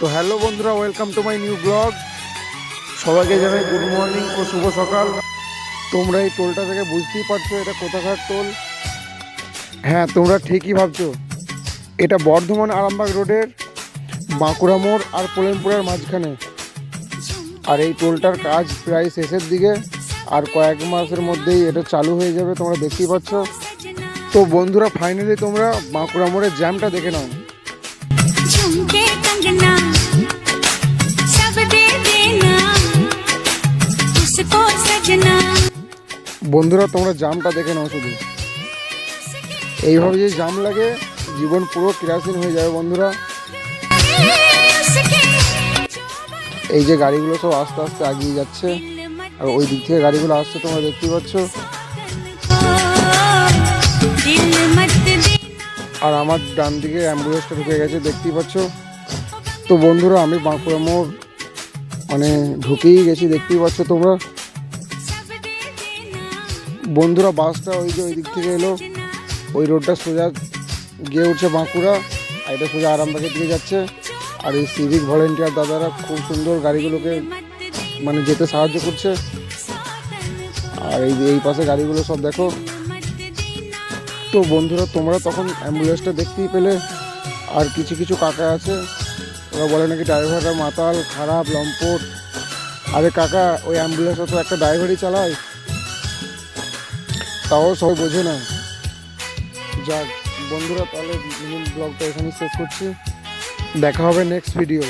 তো হ্যালো বন্ধুরা welcome to my new blog সবাইকে জানাই গুড মর্নিং ও শুভ সকাল। তোমরা এই টোলটা থেকে বুঝতেই পারছ এটা কোথাকার টোল। হ্যাঁ তোমরা ঠিকই ভাবছ। এটা বর্ধমান আরামবাগ রোডের বাঁকুড়া মোড় আর পোলেমপুরের মাঝখানে। আর এই টোলটার কাজ প্রায় শেষের দিকে, আর কয়েক মাসের মধ্যেই এটা চালু হয়ে যাবে, তোমরা দেখতেই পাচ্ছ। তো বন্ধুরা ফাইনালি তোমরা বাঁকুড়া মোড়ের জ্যামটা দেখে নাও। বন্ধুরা, তোমরা জামটা দেখে নাও শুধু। এইভাবে যে জাম লাগে, জীবন পুরো ক্রিয়াশীল হয়ে যাবে বন্ধুরা। এই যে গাড়িগুলো সব আস্তে আস্তে আগিয়ে যাচ্ছে, আর ওই দিক থেকে গাড়িগুলো আসছে, তোমরা দেখতেই পাচ্ছ। আর আমার ডান দিকে অ্যাম্বুলেন্সটা ঢুকে গেছে, দেখতেই পাচ্ছ। তো বন্ধুরা, আমি বাঁকুড়া মোড় মানে ঢুকেই গেছি, দেখতেই পাচ্ছ তোমরা। বন্ধুরা বাসটা ওই যে ওই দিক থেকে এলো। ওই রোডটা সোজা গিয়ে উঠছে বাঁকুড়া, আর এটা সোজা আরামবাগের দিকে যাচ্ছে। আর এই সিভিক ভলেন্টিয়ার দাদারা খুব সুন্দর গাড়িগুলোকে মানে যেতে সাহায্য করছে। আর এই এই পাশে গাড়িগুলো সব দেখো। তো বন্ধুরা, তোমরা তখন অ্যাম্বুলেন্সটা দেখতেই পেলে। আর কিছু কিছু কাকা আছে। ওরা বলে নাকি ড্রাইভাররা মাতাল, খারাপ, লম্পট। আরে কাকা, ওই অ্যাম্বুলেন্সটা তো একটা ড্রাইভারই চালায়। তাও সবাই বোঝে না। যাক, বন্ধুরা, তাহলে ব্লগটা এখানেই শেষ করছি। দেখা হবে নেক্সট ভিডিও